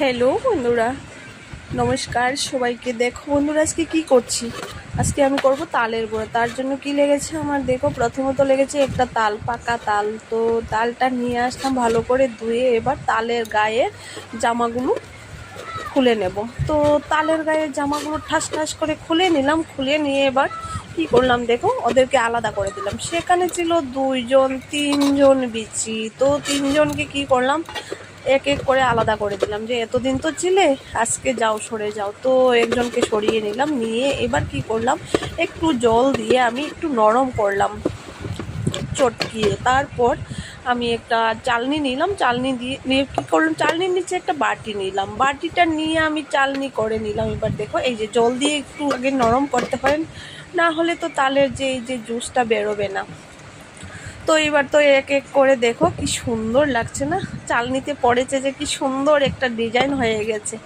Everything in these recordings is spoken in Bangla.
হ্যালো বন্ধুরা। নমস্কার, সবাইকে দেখো। বন্ধুরা, আজকে কি করছি? আজকে আমি করব তালের বড়া তার জন্য কি লেগেছে আমার? দেখো, প্রথমত লেগেছে একটা তাল, পাকা তাল। তো তালটা নিয়ে আসলাম ভালো করে ধুয়ে এবার তালের গায়ে জামাগুলো খুলে নেব। তো তালের গায়ে জামাগুলো ঠাস ঠাস করে খুলে নিলাম। খুলে নিয়ে এবার কি করলাম দেখো, ওদেরকে আলাদা করে দিলাম। সেখানে ছিল দুইজন, তিনজন বিচি। তো তিনজনকে কি করলাম? এক এক করে আলাদা করে দিলাম যে এতদিন তো ছিলে, আজকে যাও, সরে যাও। তো একজনকে সরিয়ে নিলাম, নিয়ে এবার কি করলাম, একটু জল দিয়ে আমি একটু নরম করলাম চটকিয়ে তারপর আমি একটা চালনি নিলাম, চালনি দিয়ে, নিয়ে কী করলাম, চালনির নিচে একটা বাটি নিলাম। বাটিটা নিয়ে আমি চালনি করে নিলাম। এবার দেখো, এই যে জল দিয়ে একটু আগে নরম করতে হয়, না হলে তো তালের যে, এই যে জুসটা বেরোবে না। তো এবার তো এক এক করে দেখো কি সুন্দর লাগছে না? চালনিতে পড়েছে যে কি সুন্দর একটা ডিজাইন হয়ে গেছে।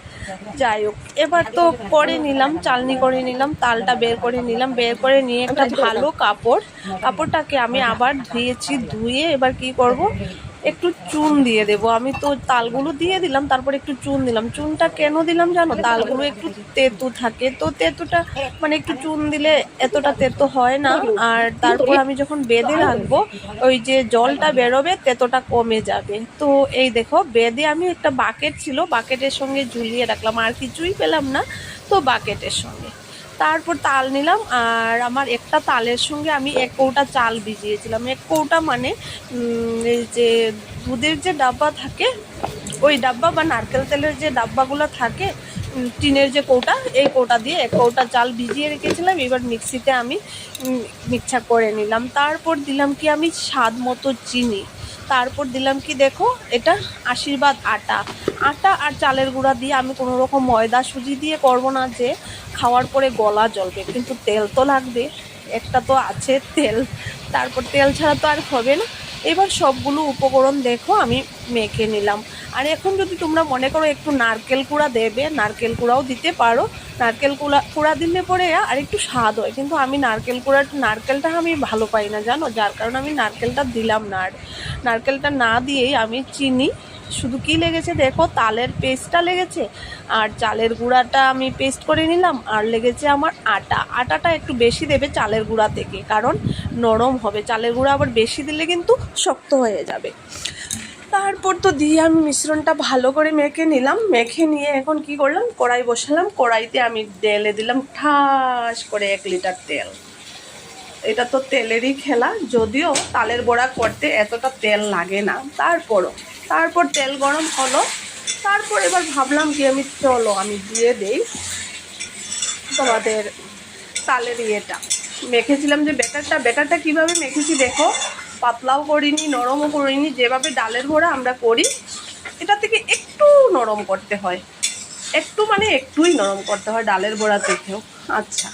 যাই হোক, এবার তো পরে নিলাম, চালনি করে নিলাম, তালটা বের করে নিলাম, বের করে নিয়ে একটা ভালো কাপড়। কাপড়টাকে আমি আবার ধুয়েছি, ধুয়ে এবার কি করব? একটু চুন দিয়ে দেবো। আমি তো তালগুলো দিয়ে দিলাম, তারপর একটু চুন দিলাম। চুনটা কেন দিলাম জানো? তালগুলো একটু তেতু থাকে। তো তেতুটা মানে একটু চুন দিলে এতটা তেতো হয় না। আর তারপর আমি যখন বেঁধে রাখব, ওই যে জলটা বেরোবে, তেতোটা কমে যাবে। তো এই দেখো, বেঁধে আমি একটা বাকেট ছিল, বাকেটের সঙ্গে ঝুলিয়ে রাখলাম। আর কিছুই পেলাম না, তো বাকেটের সঙ্গে। তারপর তাল নিলাম আর আমার একটা তালের সঙ্গে আমি এক কৌটা চাল ভিজিয়েছিলাম। এক কৌটা মানে যে দুধের যে ডাব্বা থাকে, ওই ডাব্বা বা নারকেল তেলের যে ডাব্বাগুলো থাকে টিনের যে কৌটা, এই কৌটা দিয়ে এক কৌটা চাল ভিজিয়ে রেখেছিলাম। এবার মিক্সিতে আমি মিক্সচার করে নিলাম। তারপর দিলাম কি আমি স্বাদ মতো চিনি। তারপর দিলাম কি দেখো, এটা আশীর্বাদ আটা। আটা আর চালের গুঁড়া দিয়ে আমি কোনো রকম ময়দা সুজি দিয়ে করব না যে খাওয়ার পরে গলা জ্বলবে, কিন্তু তেল তো লাগবে, একটা তো আছে তেল। তারপর তেল ছাড়া তো আর হবে না। এবার সবগুলো উপকরণ দেখো আমি মেখে নিলাম। আর এখন যদি তোমরা মনে করো একটু নারকেল কুড়া দেবে, নারকেল কুড়াও দিতে পারো। নারকেল কুড়া কুড়া দিলে পরে আর একটু স্বাদ হয়। কিন্তু আমি নারকেল কুড়া নারকেলটা আমি ভালো পাই না, জানো? যার কারণে আমি নারকেলটা দিলাম না। আর নারকেলটা না দিয়েই আমি চিনি। শুধু কি লেগেছে দেখো, তালের পেস্টটা লেগেছে আর চালের গুঁড়াটা আমি পেস্ট করে নিলাম আর লেগেছে আমার আটা। আটাটা একটু বেশি দেবে চালের গুঁড়া থেকে, কারণ নরম হবে। চালের গুঁড়া আবার বেশি দিলে কিন্তু শক্ত হয়ে যাবে। তারপর তো দিয়ে আমি মিশ্রণটা ভালো করে মেখে নিলাম। মেখে নিয়ে এখন কি করলাম? কড়াই বসালাম। কড়াইতে আমি ঢেলে দিলাম ঠাস করে এক লিটার তেল। এটা তো তেলেরই খেলা। যদিও তালের বড়া করতে এতটা তেল লাগে না। তারপরও, তারপর তেল গরম হলো। তারপর এবার ভাবলাম কি আমি, চলো আমি দিয়ে দেই তোমাদের তালের ইয়েটা। মেখেছিলাম যে ব্যাটারটা। ব্যাটারটা কীভাবে মেখেছি দেখো। পাতলাও করিনি, নরমও করিনি, যেভাবে ডালের বড়া আমরা করি, এটা থেকে একটু নরম করতে হয়। একটু মানে একটুই নরম করতে হয় ডালের বড়া থেকেও। আচ্ছা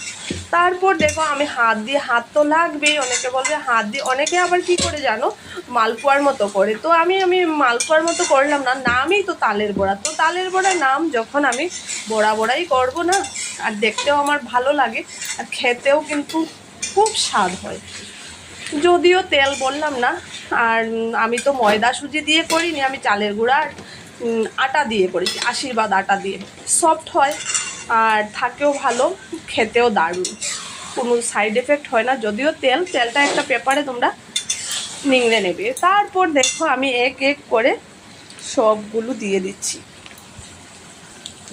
তারপর দেখো আমি হাত দিয়ে, হাত তো লাগবেই, অনেকে বলবে হাত দিয়ে, অনেকে আবার কি করে জানো? মালপোয়ার মতো করে। তো আমি আমি মালপোয়ার মতো করলাম না, নামই তো তালের বড়া। তো তালের বড়ার নাম যখন আমি বড়া বড়াই করব না, আর দেখতেও আমার ভালো লাগে, আর খেতেও কিন্তু খুব স্বাদ হয়। যদিও তেল বললাম না, আর আমি তো ময়দা সুজি দিয়ে করিনি, আমি চালের গুঁড়া আর আটা দিয়ে করেছি, আশীর্বাদ আটা দিয়ে। সফট হয়, আর থাকেও ভালো, খেতেও দারুণ। কোনো সাইড এফেক্ট হয় না, যদিও তেল, তেলটা একটা পেপারে তোমরা নিংড়ে নেবে। তারপর দেখো, আমি এক এক করে সবগুলো দিয়ে দিচ্ছি।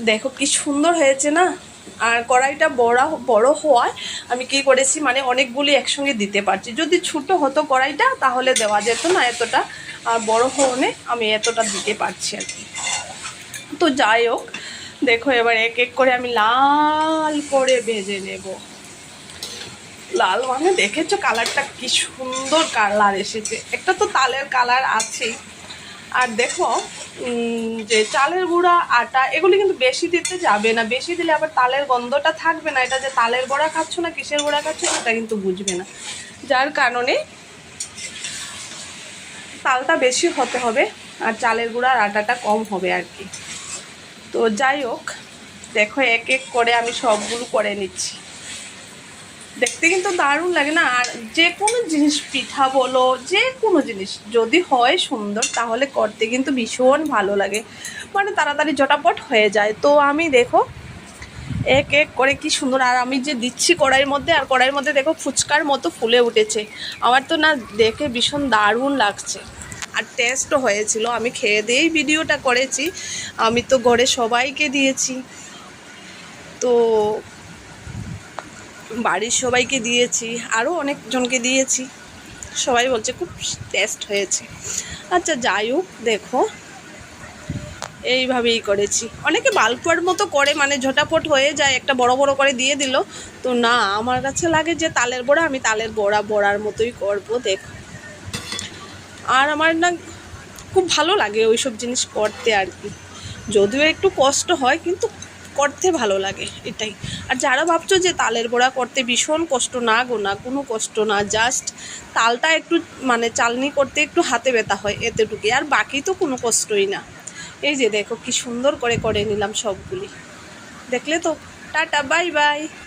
দেখো কি সুন্দর হয়েছে না? আর কড়াইটা বড় বড় হওয়ায় আমি কি করেছি মানে অনেকগুলি একসঙ্গে দিতে পারছি। যদি ছোট হতো কড়াইটা, তাহলে দেওয়া যেত না এতটা। আর বড় হওয়ানে আমি এতটা দিতে পারছি আর কি। তো যাই হোক, দেখো এবার এক এক করে আমি লাল করে ভেজে নেব। লাল মানে দেখেছ কালারটা কি সুন্দর কালার এসেছে। একটা তো তালের কালার আছেই। আর দেখো যে চালের গুঁড়া, আটা, এগুলি কিন্তু বেশি দিতে যাবে না। বেশি দিলে আবার তালের গন্ধটা থাকবে না। এটা যে তালের বড়া খাচ্ছ না, কিসের বড়া খাচ্ছ সেটা কিন্তু বুঝবে না। যার কারণে তালটা বেশি হতে হবে আর চালের গুঁড়া আর আটাটা কম হবে আর কি। তো যাই হোক, দেখো এক এক করে আমি সবগুলো করে নিচ্ছি। দেখতে কিন্তু দারুণ লাগে না? আর যে কোনো জিনিস পিঠা বলো, যে কোনো জিনিস যদি হয় সুন্দর, তাহলে করতে কিন্তু ভীষণ ভালো লাগে। মানে তাড়াতাড়ি জটাপট হয়ে যায়। তো আমি দেখো, এক এক করে কি সুন্দর। আর আমি যে দিচ্ছি কড়াইয়ের মধ্যে, আর কড়াইয়ের মধ্যে দেখো ফুচকার মতো ফুলে উঠেছে। আমার তো না দেখে ভীষণ দারুণ লাগছে। আর টেস্টও হয়েছিল। আমি খেয়ে দিয়েই ভিডিওটা করেছি। আমি তো ঘরে সবাইকে দিয়েছি। তো বাড়ির সবাইকে দিয়েছি, আরও অনেকজনকে দিয়েছি। সবাই বলছে, খুব টেস্ট হয়েছে। আচ্ছা যাই হোক, দেখো। এইভাবেই করেছি। অনেকে বালপুয়ার মতো করে মানে ঝটাপট হয়ে যায়, একটা বড় বড় করে দিয়ে দিল। তো না, আমার কাছে লাগে যে তালের বড়া, আমি তালের বড়া, বড়ার মতোই করব, দেখো। আর আমার না খুব ভালো লাগে ওইসব জিনিস করতে আর কি। যদিও একটু কষ্ট হয়, কিন্তু করতে ভালো লাগে, এটাই। আর যারা ভাবছ যে তালের বড়া করতে ভীষণ কষ্ট, না গো, না, কোনো কষ্ট না জাস্ট তালটা একটু মানে চালনি করতে একটু হাতে ব্যথা হয় এতটুকুই, আর বাকি তো কোনো কষ্টই না। এই যে দেখো কি সুন্দর করে করে নিলাম সবগুলি। দেখলে তো? Tata, bye bye.